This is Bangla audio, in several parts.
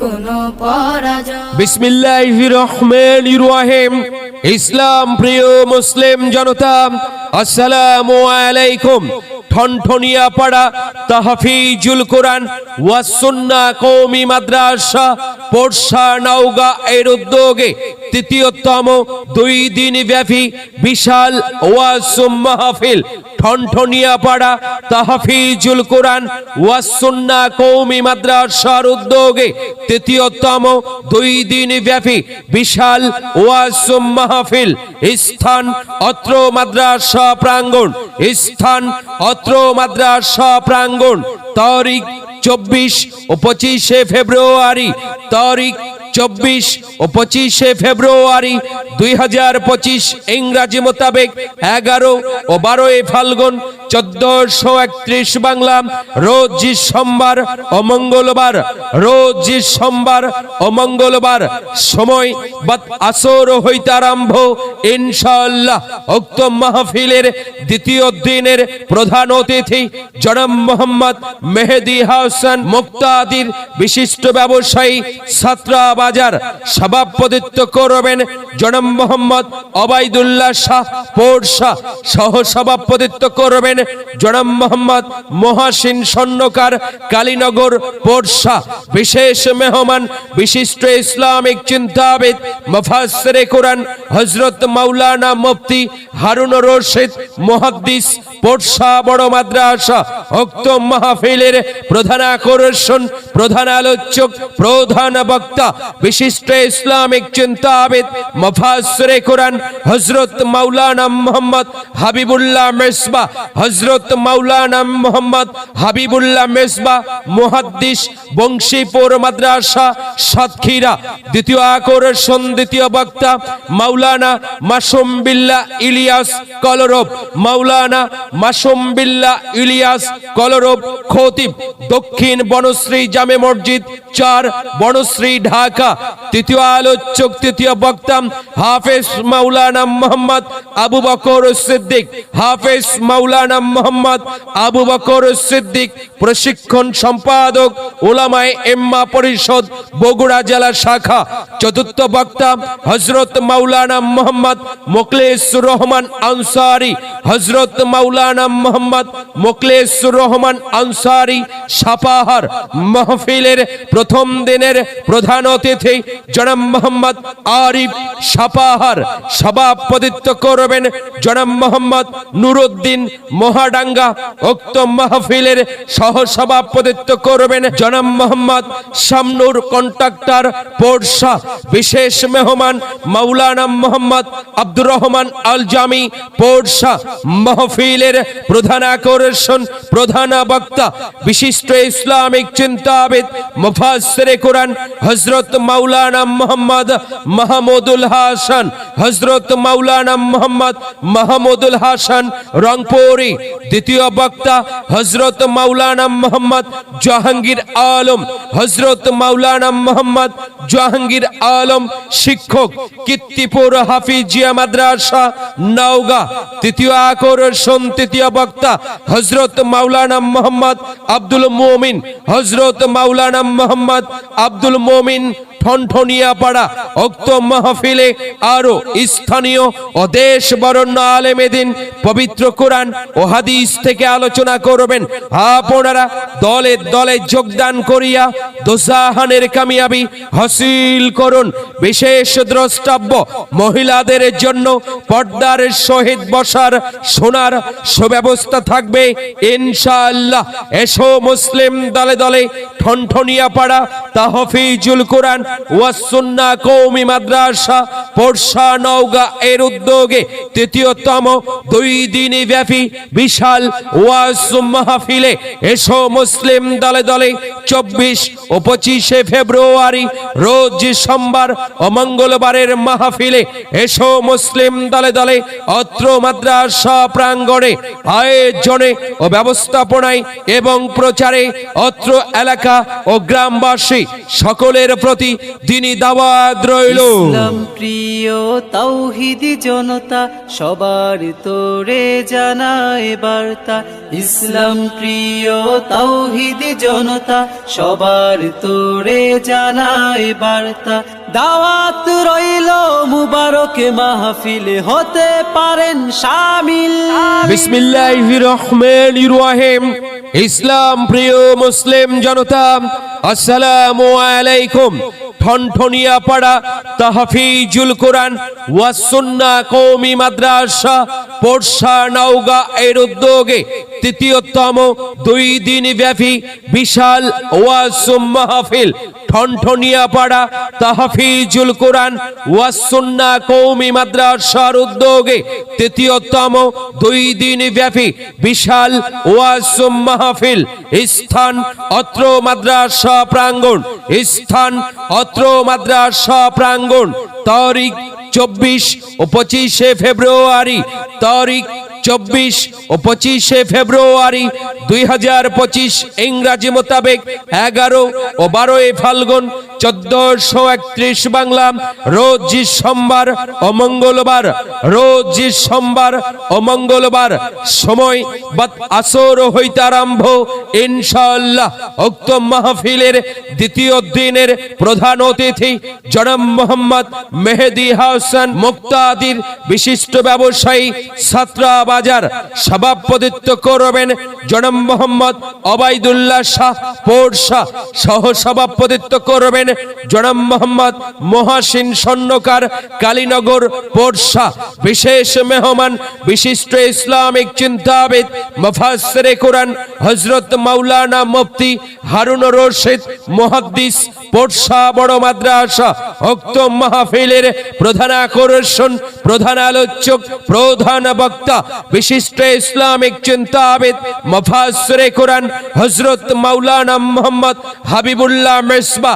কোনো পরাজয়। বিসমিল্লাহ রহমানির রহিম। ইসলাম প্রিয় মুসলিম জনতা আসসালামু আলাইকুম। ঠনঠনিয়া পাড়া তাহফিজুল কোরআন ওয়াসুন্না কৌমি মাদ্রাসা পোরশা নওগা এর উদ্যোগে তৃতীয়তম দুই দিন ব্যাপী বিশাল ওয়াজ মাহফিল ঠনঠনিয়া পাড়া তাহফিজুল কোরআন ওয়াসুন্না কৌমি মাদ্রাসার উদ্যোগে তৃতীয়তম দুই দিন ব্যাপী বিশাল ওয়াজ মাহফিল স্থান অত্র মাদ্রাসা প্রাঙ্গণ স্থান অত্র মাদ্রাস, প্রাঙ্গণ, তারিখ চব্বিশ ও পঁচিশে ফেব্রুয়ারি, তারিখ চব্বিশ ও পঁচিশে ফেব্রুয়ারি দুই হাজার পঁচিশ, ইংরাজি মোতাবেক এগারো ও বারোই ফাল্গুন চোদ্দশো একত্রিশ বাংলা, রোজ সোমবার ও মঙ্গলবার রোজ সোমবার ও মঙ্গলবার সময় বাত আসর হইতে আরম্ভ। ইনশাআল্লাহ উক্ত মাহফিলের দ্বিতীয় দিনের প্রধান অতিথি জনাব মোহাম্মদ মেহেদি হাসান মুক্তাদির বিশিষ্ট ব্যবসায়ী ছাত্রা বাজার সভাপতিত্ব করবেন জনাব মোহাম্মদ অবাইদুল্লাহ শাহ পোরশা সহ সভাপতিত্ব করবেন জনাব মোহাম্মদ মহাসিন স্বর্ণকার কালীনগর পোরশা। বিশেষ মেহমান, বিশিষ্ট ইসলামিক চিন্তাবিদ, মুফাসসির কোরআন, হযরত মাওলানা মুফতি হারুন রশিদ মুহাদ্দিস, পোরশা বড় মাদ্রাসা, উক্ত মাহফিলের প্রধান আকর্ষণ প্রধান আলোচক, প্রধান বক্তা, বিশিষ্ট ইসলামিক চিন্তাবিদ, মুফাসসিরে কোরআন, হযরত মাওলানা মুহাম্মদ হাবিবুল্লাহ মেসবা, হযরত মাওলানা মুহাম্মদ হাবিবুল্লাহ মেসবা, মুহাদ্দিস, বংশীপুর মাদ্রাসা, সাতক্ষীরা, দ্বিতীয় আকর্ষণ, দ্বিতীয় বক্তা, মাওলানা মাসুম বিল্লাহ ইলিয়াস কলরব, মাওলানা মাসুম বিল্লাহ ইলিয়াস কলরব খতিব, দক্ষিণ বনশ্রী জামে মসজিদ, চার, বনশ্রী, ঢাকা। তৃতীয় আলোচক, তৃতীয় বক্তা, হাফেজ মাওলানা মোহাম্মদ আবু বকর সিদ্দিক। হাফেজ মাওলানা মোহাম্মদ আবু বকর সিদ্দিক, প্রশিক্ষণ সম্পাদক, ওলামায় এম্মা পরিষদ, বগুড়া জেলা শাখা। চতুর্থ বক্তা হজরত মাওলানা মোহাম্মদ মোকলেসুর রহমান আনসারি। হজরত মাওলানা মোহাম্মদ মোকলেসুর রহমান আনসারি, সাপাহার মাহফিলের প্রথম দিনের প্রধান অতিথি জনাব মোহাম্মদ আরিফ সাপাহার সভাপতিত্ব করবেন জনাব মোহাম্মদ নুরুদ্দিন মহাডাঙ্গা উক্ত মাহফিলের সহ সভাপতিত্ব করবেন জনাব মোহাম্মদ শামনুর কন্ট্রাক্টর পোরশা, বিশেষ মেহমান মাওলানা মোহাম্মদ আব্দুর রহমান আল জামি পোরশা, মাহফিলের প্রধান আকর্ষণ, প্রধান বক্তা, বিশিষ্ট ইসলামিক চিন্তাবিদ মুফাসসিরে কোরআন হযরত মাওলানা মোহাম্মদ মাহমুদুল হাসান, হযরত মাওলানা মোহাম্মদ মাহমুদুল হাসান রংপুরি, দ্বিতীয় বক্তা হযরত মাওলানা মোহাম্মদ জাহাঙ্গীর আলম, হযরত মাওলানা মোহাম্মদ জাহাঙ্গীর আলম শিক্ষক কীর্তিপুর হাফিজিয়া মাদ্রাসা, নওগাঁ, তৃতীয় আকর্ষণ তৃতীয় বক্তা হযরত মাওলানা মোহাম্মদ আব্দুল মুমিন, হযরত মাওলানা মোহাম্মদ আব্দুল মুমিন ঠনঠনিয়া পাড়া, উক্ত মাহফিলে আরও স্থানীয় ও দেশ বরণ্য আলেমেদিন পবিত্র কোরআন ও হাদিস থেকে আলোচনা করবেন। আপনারা দলে দলে যোগদান করিয়া দোসাহানের কামিয়াবি হাসিল করুন। বিশেষ দ্রষ্টব্য মহিলাদের জন্য পর্দার সহিত বসার সোনার সুব্যবস্থা থাকবে। ইনশাআল্লাহ। এসো মুসলিম দলে দলে ঠনঠনিয়া পাড়া তাহফিজুল কোরআন ওয়াসুন্না কৌমি মাদ্রাসা পোরশা নওগাঁ এর উদ্যোগে তৃতীয়তম দুই দিনই ব্যাপী বিশাল ওয়াজ মাহফিলে এসো মুসলিম দলে দলে চব্বিশ ও পঁচিশে ফেব্রুয়ারি রোজ সোমবার ও মঙ্গলবারের মাহফিলে এসো মুসলিম দলে দলে অত্র মাদ্রাসা প্রাঙ্গণে আয়োজনে ও ব্যবস্থাপনায় এবং প্রচারে অত্র এলাকা ও গ্রামবাসী সকলের প্রতি তিনি দাওয়াত রইল। ইসলাম প্রিয় তাওহিদি জনতা, সবার তোরে জানায় বার্তা। ইসলাম প্রিয় তাওহিদি জনতা, সবার তোরে জানায় বার্তা। দাওয়াত রইল মুবারক মাহফিলে, হতে পারেন শামিল বিসমিল্লাহির রহমানির রহিম। ইসলাম প্রিয় মুসলিম জনতা, আসসালামু আলাইকুম। ঠনঠনিয়া পাড়া তাহফিজুল কোরআন ওয়াসুন্না কৌমি মাদ্রাসা পোরশা নৌগা এর উদ্যোগে তৃতীয়তম দুই দিন ব্যাপী বিশাল ওয়াসুম মাহফিল, ঠনঠনিয়া পাড়া, তাহফিজুল কোরআন ওয়াস সুন্নাহ কওমি মাদ্রাসার উদ্যোগে তৃতীয়তম দুই দিন ব্যাপী বিশাল ওয়াজ মাহফিল, স্থান অত্র মাদ্রাসা প্রাঙ্গণ, স্থান অত্র মাদ্রাসা প্রাঙ্গণ, তারিখ চব্বিশ ও পঁচিশে ফেব্রুয়ারি, তারিখ চব্বিশ ও পঁচিশে ফেব্রুয়ারি দুই হাজার পঁচিশ ইংরাজি মোতাবেক এগারো ও বারোই ফাল্গুন চোদ্দশো একত্রিশ বাংলা, রোজ সোমবার ও মঙ্গলবার, রোজ সোমবার ও মঙ্গলবার, সময় বাত আসর হইতে আরম্ভ, ইনশাআল্লাহ, উক্ত মাহফিলের দ্বিতীয় দিনের প্রধান অতিথি জনাব মোহাম্মদ মেহেদি হাসান মুক্তাদির বিশিষ্ট ব্যবসায়ী সাতরা বাজার সভাপতিত্ব করবেন জনাব মোহাম্মদ অবাইদুল্লাহ শাহ পোরশা সহ সভাপতিত্ব করবেন জনাব মোহাম্মদ মহাসিন স্বর্ণকার কালীনগর পোরশা, বিশেষ মেহমান, বিশিষ্ট ইসলামিক চিন্তাবিদ, মুফাসসিরে কোরআন হজরত মাওলানা মুফতি হারুন রশিদ মুহাদ্দিস, পোরশা বড় মাদ্রাসা, উক্ত মাহফিলের প্রধান আকর্ষণ, প্রধান আলোচক, প্রধান বক্তা, বিশিষ্ট ইসলামিক চিন্তাবিদ, মুফাসসিরে কোরআন হজরত মাওলানা মোহাম্মদ হাবিবুল্লাহ মেসবা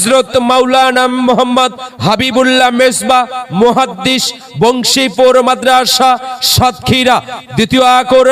হযরত মাওলানা মোহাম্মদ হাবিবুল্লাহ মেসবা মুহাদ্দিস বংশীপুর মাদ্রাসা সাতক্ষীরা দ্বিতীয় আকর্ষণ